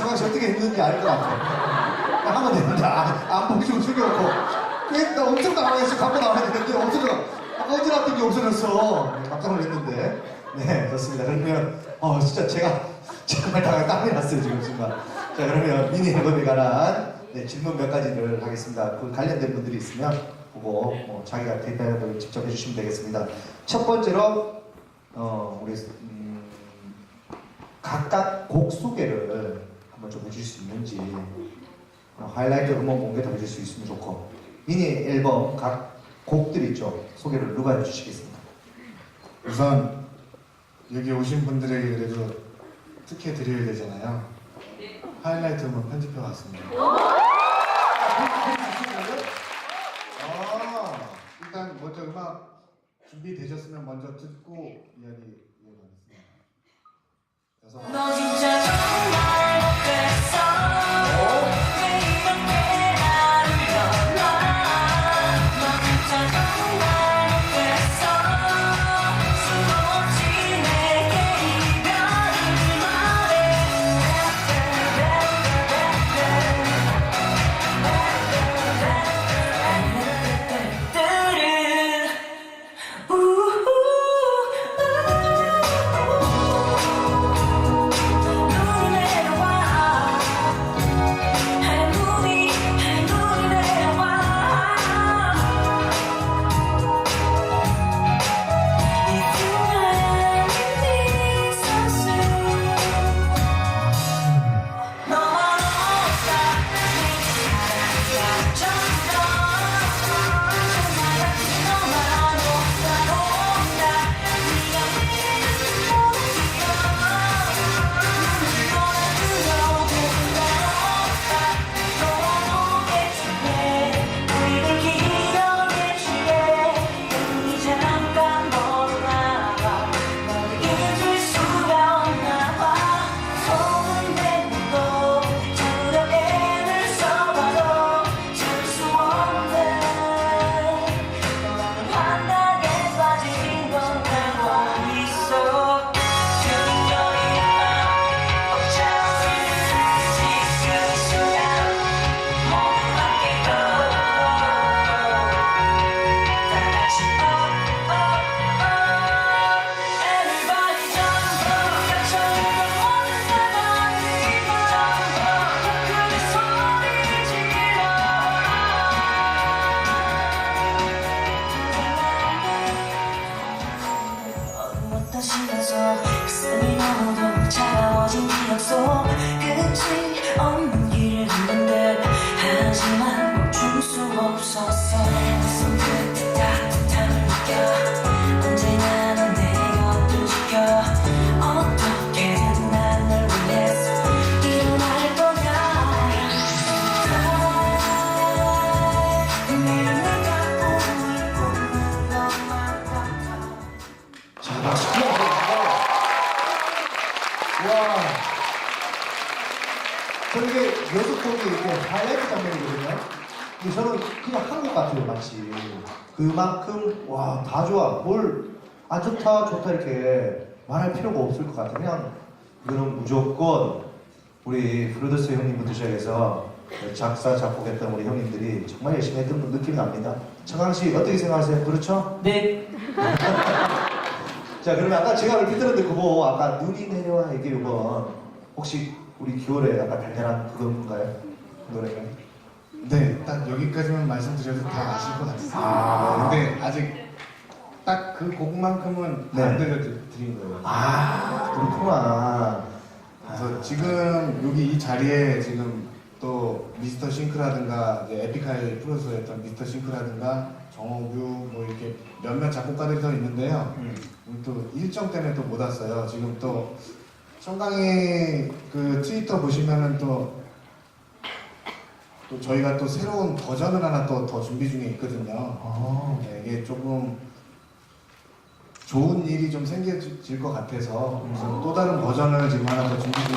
정말 씨 어떻게 했는지 알 것 같아. 나 하면 되는데, 아, 안 보기 좀 숙여놓고. 왜, 나 엄청 당황했어. 갖고 나와야 되는데, 없어져. 아까 어지럽던 게 없어졌어. 네, 깜짝 놀랐는데. 네, 좋습니다. 그러면, 어, 진짜 제가 정말 당황 땀이 났어요, 지금 순간. 자, 그러면 미니 앨범에 관한 네, 질문 몇 가지를 하겠습니다. 그 관련된 분들이 있으면 보고 뭐 자기가 대답을 직접 해주시면 되겠습니다. 첫 번째로, 어, 우리, 음, 각각 곡 소개를 한번 좀 해줄 수 있는지 어, 하이라이트 음원 공개도 해줄 수 있으면 좋고 미니 앨범 각 곡들 있죠 소개를 누가 해주시겠습니까? 우선 여기 오신 분들에게 그래도 특혜 드려야 되잖아요. 하이라이트 음원 편집해 왔습니다. 아, 일단 먼저 음악 준비되셨으면 먼저 듣고 이야기 이어가겠습니다. 그래서 너 진짜 근데 저는 그냥 한곡 같아요 마치 그만큼 와 다 좋아 뭘 안 좋다 좋다 이렇게 말할 필요가 없을 것 같아 그냥 이거는 무조건 우리 프로듀서 형님부터 시작해서 작사 작곡했던 우리 형님들이 정말 열심히 했던 느낌이 납니다 청강 씨 어떻게 생각하세요? 그렇죠? 네, 자 그러면 아까 제가 얼핏 들었는데 그거 아까 눈이 내려와 이게 이거 혹시 우리 9월에 약간 달달한 그건가요? 그 노래가? 네, 딱 여기까지만 말씀드려도 다 아실 것 같습니다. 아. 근데 아직 딱 그 곡만큼은 네. 안 들려드린 거예요. 아 그렇구나 그래서 지금 여기 이 자리에 지금 또 미스터 싱크라든가 이제 에픽하이 프로듀서였던 미스터 싱크라든가 정호규 뭐 이렇게 몇몇 작곡가들이 더 있는데요. 음. 오늘 또 일정 때문에 또 못 왔어요. 지금 또 청강이 그 트위터 보시면은 또, 또 저희가 또 새로운 버전을 하나 또 더 준비 중에 있거든요. 아, 네, 이게 조금 좋은 일이 좀 생겨질 것 같아서 그래서 또 다른 버전을 지금 하나 더 준비 중에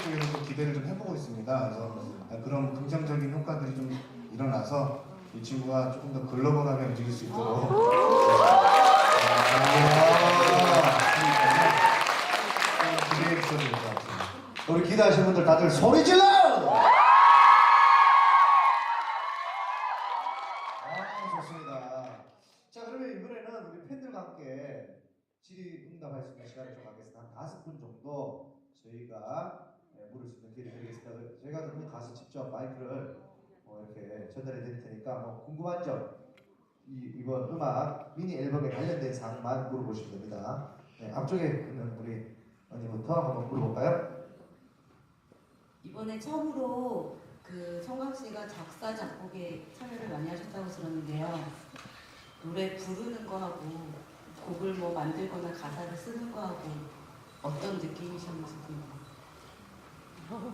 열심히 좀 기대를 좀 해보고 있습니다. 그래서 그런 긍정적인 효과들이 좀 일어나서 이 친구가 조금 더 글로벌하게 움직일 수 있도록 네, 아, 기대하시는 분들 다들 소리 질러! 아, 좋습니다. 자, 그러면 이번에는 우리 팬들과 함께 질의응답할 수 있는 시간을 좀 갖겠습니다. 한 다섯 분 정도 저희가 예, 물을 수 있는 기회를 드리겠습니다. 저희가 그러면 가서 직접 마이크를 뭐 이렇게 전달해 드릴 테니까 뭐 궁금한 점, 이, 이번 음악 미니 앨범에 관련된 사항만 물어보시면 됩니다. 네, 앞쪽에 있는 우리 언니부터 한번 물어볼까요? 이번에 처음으로 그 성광 씨가 작사 작곡에 참여를 많이 하셨다고 들었는데요. 노래 부르는 거하고 곡을 뭐 만들거나 가사를 쓰는 거하고 어떤 느낌이셨는지 궁금해요.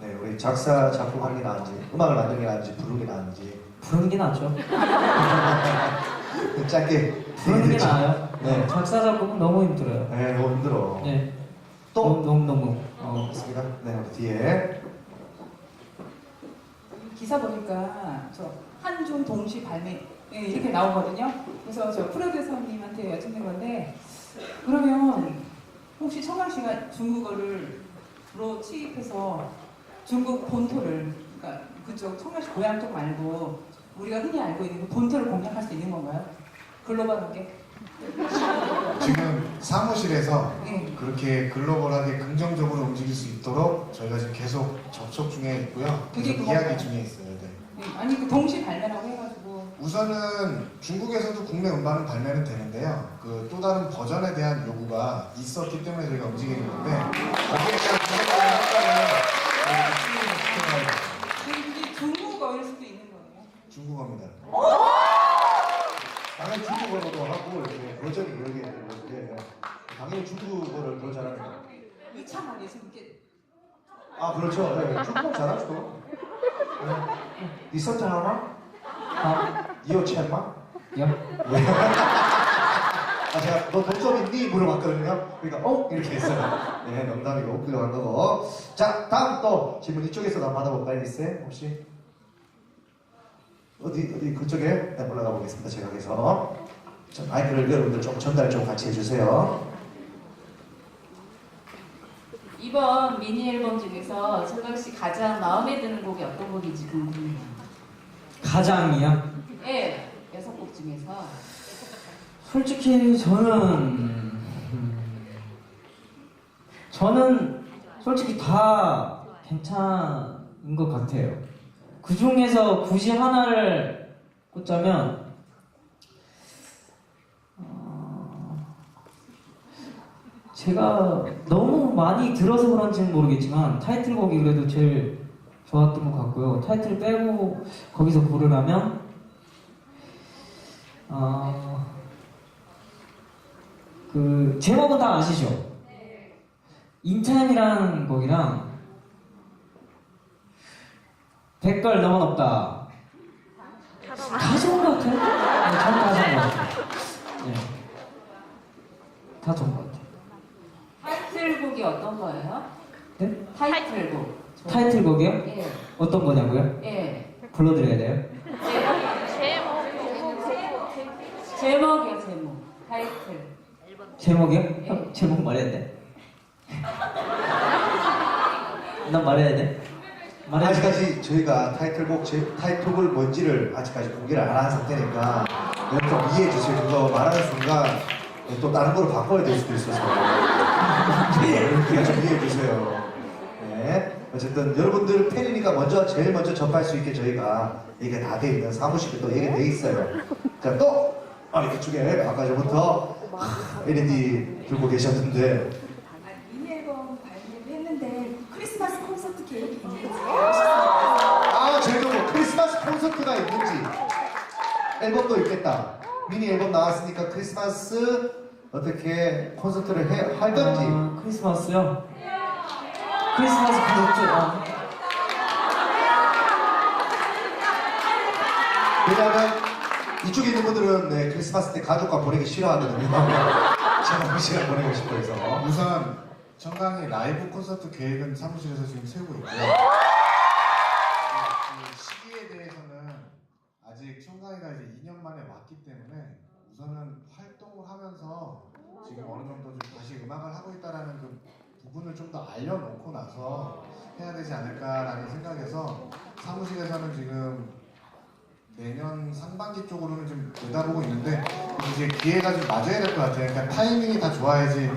네, 우리 작사 작곡하는 게 나은지, 음악을 만드는 게 나은지, 부르는 게 나은지 부르는 게 낫죠. 짧게 부르는 게. 나아요. 네. 작사 작곡은 너무 힘들어요. 네, 너무 힘들어. 네. 또 너무 너무 너무. 어. 있습니다. 네, 뒤에 기사 보니까 저 한중 동시 발매 예, 이렇게 나오거든요. 그래서 저 프로듀서님한테 여쭙는 건데 그러면 혹시 청강 씨가 중국어를로 취입해서 중국 본토를 그러니까 그쪽 청강 씨 고향 쪽 말고 우리가 흔히 알고 있는 그 본토를 공략할 수 있는 건가요? 글로벌하게? 지금 사무실에서 예. 그렇게 글로벌하게 긍정적으로 움직일 수 있도록 저희가 지금 계속 접촉 중에 있고요. 계속 이야기 중에 있어요. 네. 예, 아니 그 동시 발매라고 해가지고 우선은 중국에서도 국내 음반은 발매는 되는데요. 그 또 다른 버전에 대한 요구가 있었기 때문에 저희가 움직이는 건데 거기에 대한 시켜가야 돼요. 그게 그게 중국어일 수도 있는 거예요. 중국어입니다. 당연히 중국어로도 하고 이렇게 버전이 여러 개 있는데 당연히 중국어를 더 잘하는 거. 이참하게 지금 이렇게 아 그렇죠. 네, 중국어 잘하죠. 네. 니선트 하나? 아, 이어 첸마? 요. 아 제가 너 독점 있니? 물어봤거든요. 그러니까 어? 이렇게 했어요. 네 농담이고 훌륭한 거고. 자 다음 또 질문 이쪽에서 한번 받아볼까요, 리쌤? 혹시? 어디 어디 그쪽에 네, 올라가 보겠습니다. 제가 여기서 자, 마이크를 여러분들 좀 전달 좀 같이 해주세요. 이번 미니 앨범 중에서 성광 씨 가장 마음에 드는 곡이 어떤 곡인지 궁금해요. 가장이요. 예, 여섯 곡 중에서 솔직히 저는 음, 저는 솔직히 다 괜찮은 것 같아요. 그 중에서 굳이 하나를 꼽자면 어, 제가 너무 많이 들어서 그런지는 모르겠지만 타이틀곡이 그래도 제일 좋았던 것 같고요. 타이틀 빼고 거기서 고르라면 어, 그 제목은 다 아시죠? 인타임이라는 곡이랑 백걸 넘어 없다. 다 좋은 것 같아요. 네, 전다 좋은 것 같아요. 네. 다 좋은 것 같아요. 타이틀곡이 어떤 거예요? 네? 타이틀곡. 저- 타이틀곡이요? 예, 어떤 거냐고요? 예. 불러드려야 돼요? 제목이요, 제목. 타이틀. 제목이요? 예. 형, 제목 말해야 돼. 난 말해야 돼. 아직까지 저희가 타이틀곡 제 타이틀곡을 뭔지를 아직까지 공개를 안 한 상태니까 여러분 좀 이해해 주세요. 그거 말하는 순간 또 다른 걸로 바꿔야 될 수도 있어서 그러니까 좀 이해해 주세요. 네. 어쨌든 여러분들 팬이니까 먼저 제일 먼저 접할 수 있게 저희가 얘기가 다돼 있는 사무실에 또 얘기가 돼 있어요. 자또 아니 그쪽에 아까 전부터 LED 들고 계셨는데 앨범도 있겠다. 미니 앨범 나왔으니까 크리스마스 어떻게 콘서트를 해, 할던지. 아, 크리스마스요? 크리스마스 콘서트 어. 왜냐하면 이쪽에 있는 분들은 네, 크리스마스 때 가족과 보내기 싫어하거든요. 저는 시간 보내고 싶어 해서. 우선 청강의 라이브 콘서트 계획은 사무실에서 지금 세우고 있고요. 그 시기에 대해서는 아직 청강이가 이제 2년 만에 왔기 때문에 우선은 활동을 하면서 지금 어느 정도 좀 다시 음악을 하고 있다라는 그 부분을 좀 더 알려놓고 나서 해야 되지 않을까라는 생각에서 사무실에서는 지금 내년 상반기 쪽으로는 좀 내다보고 있는데 이제 기회가 좀 맞아야 될 것 같아요. 그러니까 타이밍이 다 좋아야지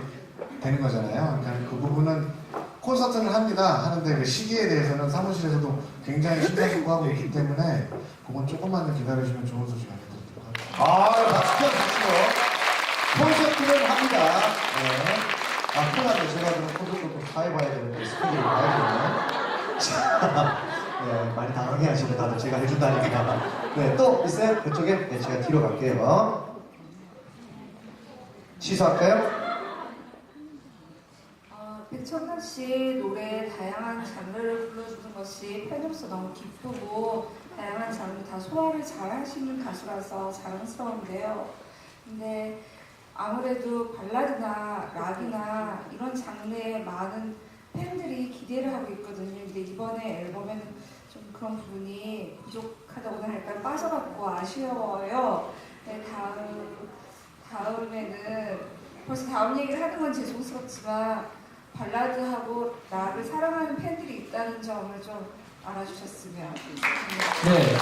되는 거잖아요. 그러니까 그 부분은 콘서트는 합니다. 하는데 그 시기에 대해서는 사무실에서도 굉장히 심사숙고하고 있기 때문에 그건 조금만 더 기다려주시면 좋은 소식 알려드리도록 하겠습니다. 아, 박수 주시고 콘서트를 합니다. 네. 아, 큰일 났네. 제가 그럼 콘서트 또 사회봐야 되는데, 스케줄을 봐야 되네. 자, 네, 많이 당황해 하시네, 다들 제가 해준다니까. 네, 또 있어요? 그쪽에? 네, 제가 뒤로 갈게요. 취소할까요? 어, 백천남 씨 노래 다양한 장르를 불러주는 것이 팬으로서 너무 기쁘고 다양한 장르 다 소화를 잘 하시는 가수라서 자랑스러운데요. 근데 아무래도 발라드나 락이나 이런 장르에 많은 팬들이 기대를 하고 있거든요. 근데 이번에 앨범에는 좀 그런 부분이 부족하다고나 할까요? 빠져갖고 아쉬워요. 네, 다음, 다음에는 벌써 다음 얘기를 하는 건 죄송스럽지만 발라드하고 락을 사랑하는 팬들이 있다는 점을 좀 알아주셨으면 좋겠습니다. 네.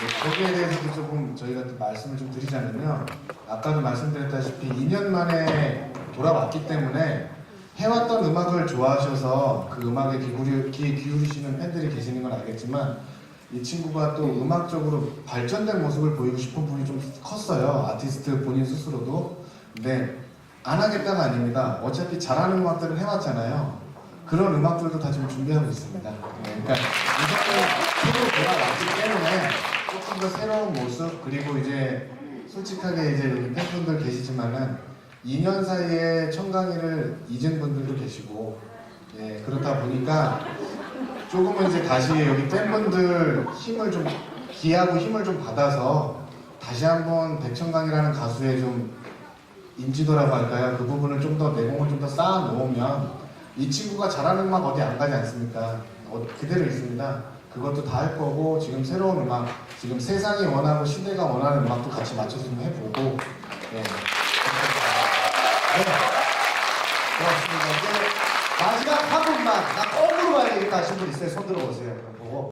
네, 거기에 대해서도 조금 저희가 또 말씀을 좀 드리자면요. 아까도 말씀드렸다시피 2년 만에 돌아왔기 때문에 해왔던 음악을 좋아하셔서 그 음악에 기울이, 귀 기울이시는 팬들이 계시는 건 알겠지만 이 친구가 또 음악적으로 발전된 모습을 보이고 싶은 분이 좀 컸어요. 아티스트 본인 스스로도. 근데 안 하겠다가 아닙니다. 어차피 잘하는 음악들을 해왔잖아요. 그런 음악들도 다 지금 준비하고 있습니다. 네, 그러니까 이번에 새로 돌아왔기 때문에 조금 더 새로운 모습 그리고 이제 솔직하게 이제 여기 팬분들 계시지만은 2년 사이에 청강이를 잊은 분들도 계시고 예, 그렇다 보니까 조금은 이제 다시 여기 팬분들 힘을 좀 기하고 힘을 좀 받아서 다시 한번 백천강이라는 가수의 좀 인지도라고 할까요? 그 부분을 좀 더 내공을 좀 더 쌓아 놓으면 이 친구가 잘하는 음악 어디 안 가지 않습니까? 어, 그대로 있습니다. 그것도 다 할 거고 지금 새로운 음악, 지금 세상이 원하고 시대가 원하는 음악도 같이 맞춰서 좀 해보고 예. 네. 고맙습니다. 이제 마지막 한 분만, 나꼭 물어봐야 되겠다 하신 분 있어요? 손 들어보세요. 보고.